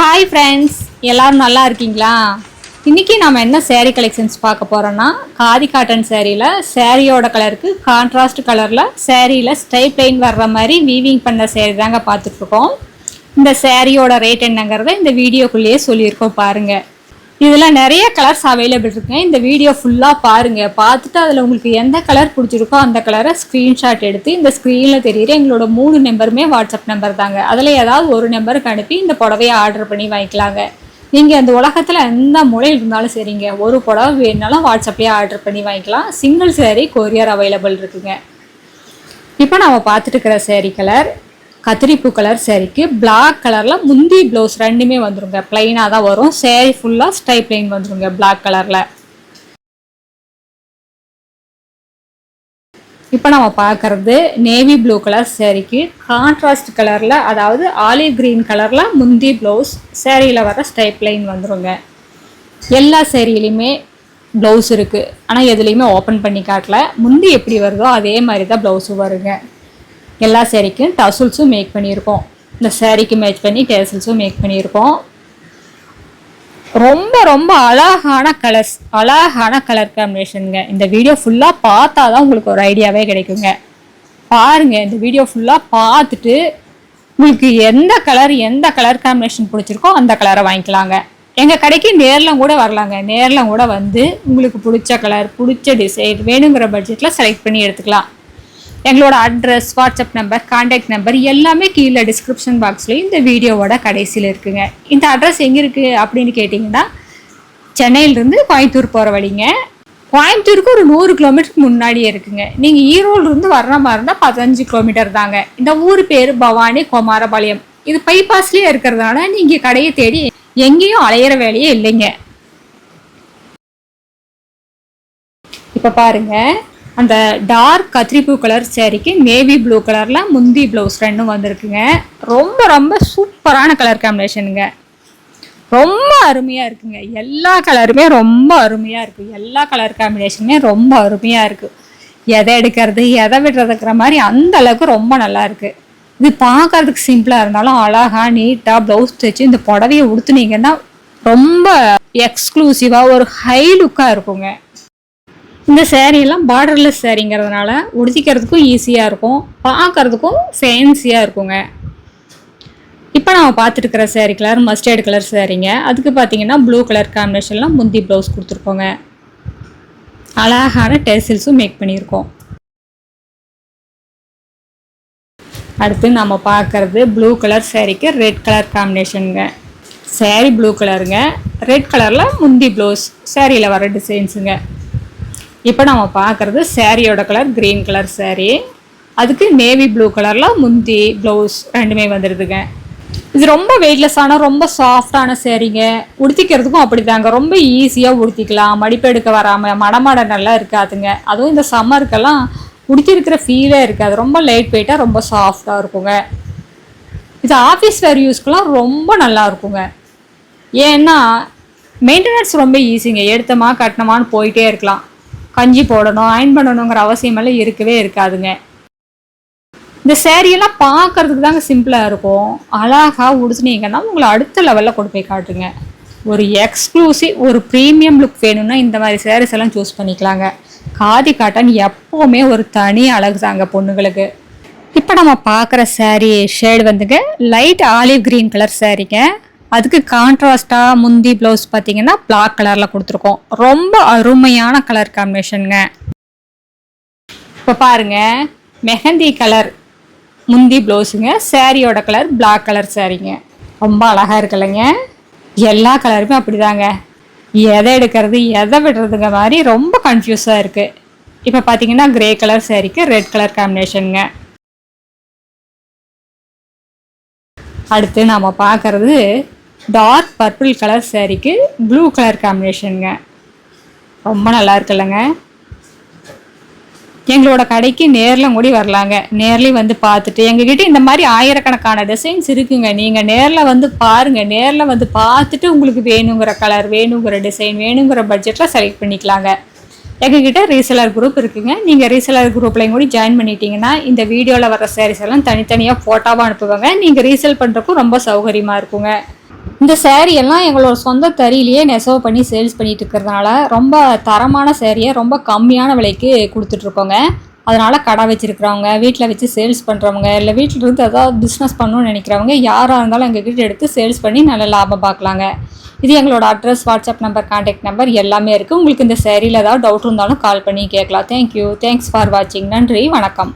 Hi friends எல்லாரும் நல்லா இருக்கீங்களா? இன்றைக்கி நம்ம என்ன சேரீ கலெக்ஷன்ஸ் பார்க்க போகிறோன்னா காதி காட்டன் சேரீயில் சேரீயோட கலருக்கு கான்ட்ராஸ்ட் கலரில் சேரீயில் ஸ்டைப் லைன் வர்ற மாதிரி வீவிங் பண்ண சேரீ தாங்க பார்த்துட்ருக்கோம் இந்த சேரீயோட ரேட் என்னங்கிறத இந்த வீடியோக்குள்ளேயே சொல்லியிருக்கோம் பாருங்கள் இதில் நிறைய கலர்ஸ் அவைலபிள் இருக்குங்க இந்த வீடியோ ஃபுல்லாக பாருங்கள் பார்த்துட்டு அதில் உங்களுக்கு எந்த கலர் பிடிச்சிருக்கோ அந்த கலரை ஸ்க்ரீன்ஷாட் எடுத்து இந்த ஸ்க்ரீனில் தெரியுற எங்களோட மூணு நம்பருமே வாட்ஸ்அப் நம்பர் தாங்க. அதில் ஏதாவது ஒரு நம்பருக்கு அனுப்பி இந்த புடவையை ஆர்டர் பண்ணி வாங்கிக்கலாங்க. நீங்கள் அந்த உலகத்தில் எந்த மூலையில் இருந்தாலும் சரிங்க. ஒரு புடவை வேணுனாலும் வாட்ஸ்அப்லேயே ஆர்டர் பண்ணி வாங்கிக்கலாம். சிங்கிள் சேரீ கொரியர் அவைலபிள் இருக்குங்க. இப்போ நம்ம பார்த்துட்டு இருக்கிற சேரீ கலர் கத்திரிப்பூ கலர் சேரீக்கு பிளாக் கலரில் முந்தி ப்ளவுஸ் ரெண்டுமே வந்துருங்க. பிளைனாக தான் வரும். சேரீ ஃபுல்லாக ஸ்டை பிளைன் வந்துருங்க பிளாக் கலரில் இப்போ நம்ம பார்க்கறது நேவி ப்ளூ கலர் சேரீக்கு கான்ட்ராஸ்ட் கலரில் அதாவது ஆலிவ் கிரீன் கலரில் முந்தி ப்ளவுஸ் சேரீயில் வர ஸ்டைப் லைன் வந்துருங்க. எல்லா சேரீலையுமே ப்ளவுஸ் இருக்குது ஆனால் எதுலேயுமே ஓப்பன் பண்ணி காட்டல. முந்தி எப்படி வருதோ அதே மாதிரி தான் ப்ளவுஸும் வருங்க. எல்லா சேரீக்கும் டசுல்ஸும் மேக் பண்ணியிருக்கோம். இந்த சேரீக்கு மேட்ச் பண்ணி டேசல்ஸும் மேக் பண்ணியிருக்கோம். ரொம்ப ரொம்ப அழகான கலர்ஸ் அழகான கலர் காம்பினேஷனுங்க இந்த வீடியோ ஃபுல்லாக பார்த்தா தான் உங்களுக்கு ஒரு ஐடியாவே கிடைக்குங்க. பாருங்கள் இந்த வீடியோ ஃபுல்லாக பார்த்துட்டு உங்களுக்கு எந்த கலர் எந்த கலர் காம்பினேஷன் பிடிச்சிருக்கோ அந்த கலரை வாங்கிக்கலாங்க. எங்கள் கடைக்கு நேரில் கூட வரலாங்க. நேரில் கூட வந்து உங்களுக்கு பிடிச்ச கலர் பிடிச்ச டிசைன் வேணுங்கிற பட்ஜெட்டில் செலக்ட் பண்ணி எடுத்துக்கலாம். எங்களோட address WhatsApp number contact number எல்லாமே கீழே டிஸ்கிரிப்ஷன் பாக்ஸ்லேயும் இந்த வீடியோவோட கடைசியில் இருக்குங்க. இந்த அட்ரஸ் எங்கே இருக்குது அப்படின்னு கேட்டிங்கன்னா சென்னையிலேருந்து கோயம்புத்தூர் போகிற வழிங்க. கோயம்புத்தூருக்கு ஒரு நூறு கிலோமீட்டருக்கு முன்னாடியே இருக்குங்க. நீங்கள் ஈரோடுலேருந்து வர்ற மாதிரி இருந்தால் பதினஞ்சு கிலோமீட்டர் தாங்க. இந்த ஊர் பேர் பவானி குமாரபாளையம். இது பைபாஸ்லேயே இருக்கிறதுனால நீங்கள் கடையை தேடி எங்கேயும் அலையிற வேலையே இல்லைங்க. இப்போ பாருங்க. அந்த டார்க் கத்திரிப்பூ கலர் சேரீக்கு நேவி ப்ளூ கலரில் முந்தி ப்ளவுஸ் ரெண்டும் வந்திருக்குங்க. ரொம்ப ரொம்ப சூப்பரான கலர் காம்பினேஷனுங்க ரொம்ப அருமையாக இருக்குங்க. எல்லா கலருமே ரொம்ப அருமையாக இருக்குது எல்லா கலர் காம்பினேஷனுமே ரொம்ப அருமையாக இருக்குது எதை எடுக்கிறது எதை விடுறதுங்கிற மாதிரி அந்த அளவுக்கு ரொம்ப நல்லா இருக்குது இது பார்க்கறதுக்கு சிம்பிளாக இருந்தாலும் அழகாக நீட்டாக ப்ளவுஸ் தைச்சு இந்த புடவையை உடுத்துனீங்கன்னா ரொம்ப எக்ஸ்க்ளூசிவாக ஒரு ஹை லுக்காக இருக்குங்க. இந்த சேரீலாம் பார்டர்லெஸ் சேரீங்கிறதுனால உடுத்திக்கிறதுக்கும் ஈஸியாக இருக்கும். பார்க்கறதுக்கும் ஃபேன்சியாக இருக்குங்க. இப்போ நம்ம பார்த்துருக்குற சேரீ கலர் மஸ்டர்டு கலர் சேரீங்க அதுக்கு பார்த்தீங்கன்னா ப்ளூ கலர் காம்பினேஷன்லாம் முந்தி ப்ளவுஸ் கொடுத்துருக்கோங்க. அழகான டெசில்ஸும் மேக் பண்ணியிருக்கோம். அடுத்து நம்ம பார்க்கறது ப்ளூ கலர் சேரீக்கு ரெட் கலர் காம்பினேஷனுங்க சேரீ ப்ளூ கலருங்க ரெட் கலரில் முந்தி ப்ளவுஸ் சேரீயில் வர டிசைன்ஸுங்க இப்போ நம்ம பார்க்குறது சேரீயோட கலர் க்ரீன் கலர் சேரீ அதுக்கு நேவி ப்ளூ கலரில் முந்தி ப்ளவுஸ் ரெண்டுமே வந்துடுதுங்க இது ரொம்ப வெயிட்லெஸ்ஸான ரொம்ப சாஃப்டான சேரீங்க உடுத்திக்கிறதுக்கும் அப்படிதாங்க. ரொம்ப ஈஸியாக உடுத்திக்கலாம். மடிப்பெடுக்க வராமல் மடமட நல்லா இருக்காதுங்க. அதுவும் இந்த சம்மருக்கெல்லாம் உடுத்திருக்கிற ஃபீலே இருக்காது. ரொம்ப லைட் வெயிட்டாக ரொம்ப சாஃப்டாக இருக்குங்க. இது ஆஃபீஸ் வேர் யூஸ்க்கெலாம் ரொம்ப நல்லா இருக்குங்க. ஏன்னா மெயின்டெனன்ஸ் ரொம்ப ஈஸிங்க எடுத்தமா கட்டினமான்னு போயிட்டே இருக்கலாம். கஞ்சி போடணும் அயன் பண்ணணுங்கிற அவசியமெல்லாம் இருக்கவே இருக்காதுங்க. இந்த சேரீயெல்லாம் பார்க்கறதுக்கு தாங்க சிம்பிளாக இருக்கும். அழகாக உடுத்துனீங்கன்னா உங்களை அடுத்த லெவலில் கொண்டு போய் காட்டுங்க. ஒரு எக்ஸ்க்ளூசிவ் ஒரு ப்ரீமியம் லுக் வேணும்னா இந்த மாதிரி சேரீஸ் எல்லாம் சூஸ் பண்ணிக்கலாங்க. காதி காட்டன் எப்போவுமே ஒரு தனி அழகு தாங்க பொண்ணுங்களுக்கு. இப்போ நம்ம பார்க்குற சேரீ ஷேடு வந்துங்க லைட் ஆலிவ் க்ரீன் கலர் சேரீங்க அதுக்கு கான்ட்ராஸ்டாக முந்தி ப்ளவுஸ் பார்த்தீங்கன்னா பிளாக் கலரில் கொடுத்துருக்கோம். ரொம்ப அருமையான கலர் காம்பினேஷனுங்க இப்போ பாருங்க மெஹந்தி கலர் முந்தி ப்ளவுஸுங்க சேரீயோட கலர் பிளாக் கலர் சாரீங்க ரொம்ப அழகாக இருக்குல்லங்க. எல்லா கலருமே அப்படிதாங்க. எதை எடுக்கிறது எதை விடுறதுங்க மாதிரி ரொம்ப கன்ஃபியூஸாக இருக்குது இப்போ பார்த்தீங்கன்னா கிரே கலர் சாரீக்கு ரெட் கலர் காம்பினேஷனுங்க அடுத்து நாம் பார்க்கறது டார்க் பர்பிள் கலர் சேரீக்கு ப்ளூ கலர் காம்பினேஷனுங்க ரொம்ப நல்லா இருக்குல்லங்க. எங்களோட கடைக்கு நேரில் கூடி வரலாங்க. நேர்லேயும் வந்து பார்த்துட்டு எங்ககிட்ட இந்த மாதிரி ஆயிரக்கணக்கான டிசைன்ஸ் இருக்குங்க. நீங்கள் நேரில் வந்து பாருங்கள் நேரில் வந்து பார்த்துட்டு உங்களுக்கு வேணுங்கிற கலர் வேணுங்கிற டிசைன் வேணுங்கிற பட்ஜெட்டில் செலக்ட் பண்ணிக்கலாங்க. எங்ககிட்ட ரீசெலர் குரூப் இருக்குங்க. நீங்கள் ரீசெலர் குரூப்லையும் கூட ஜாயின் பண்ணிட்டீங்கன்னா இந்த வீடியோவில் வர சாரீஸ் எல்லாம் தனித்தனியாக ஃபோட்டோவாக அனுப்புவாங்க. நீங்கள் ரீசெல் பண்ணுறக்கும் ரொம்ப சௌகரியமாக இருக்குங்க. இந்த சேரீ எல்லாம் எங்களோட சொந்த தறியிலேயே நெசவு பண்ணி சேல்ஸ் பண்ணிட்டு இருக்கிறதுனால ரொம்ப தரமான சேரீயை ரொம்ப கம்மியான விலைக்கு கொடுத்துட்ருக்கோங்க அதனால் கடை வச்சுருக்கிறவங்க வீட்டில் வச்சு சேல்ஸ் பண்ணுறவங்க இல்லை வீட்டில் இருந்து ஏதாவது பிஸ்னஸ் பண்ணணும்னு நினைக்கிறவங்க யாராக இருந்தாலும் எங்ககிட்ட எடுத்து சேல்ஸ் பண்ணி நல்ல லாபம் பார்க்கலாங்க. இது எங்களோட address WhatsApp number contact number எல்லாமே இருக்குது உங்களுக்கு இந்த சேரீயில் ஏதாவது டவுட் இருந்தாலும் கால் பண்ணி கேட்கலாம். தேங்க்யூ தேங்க்ஸ் ஃபார் வாட்சிங் நன்றி. வணக்கம்.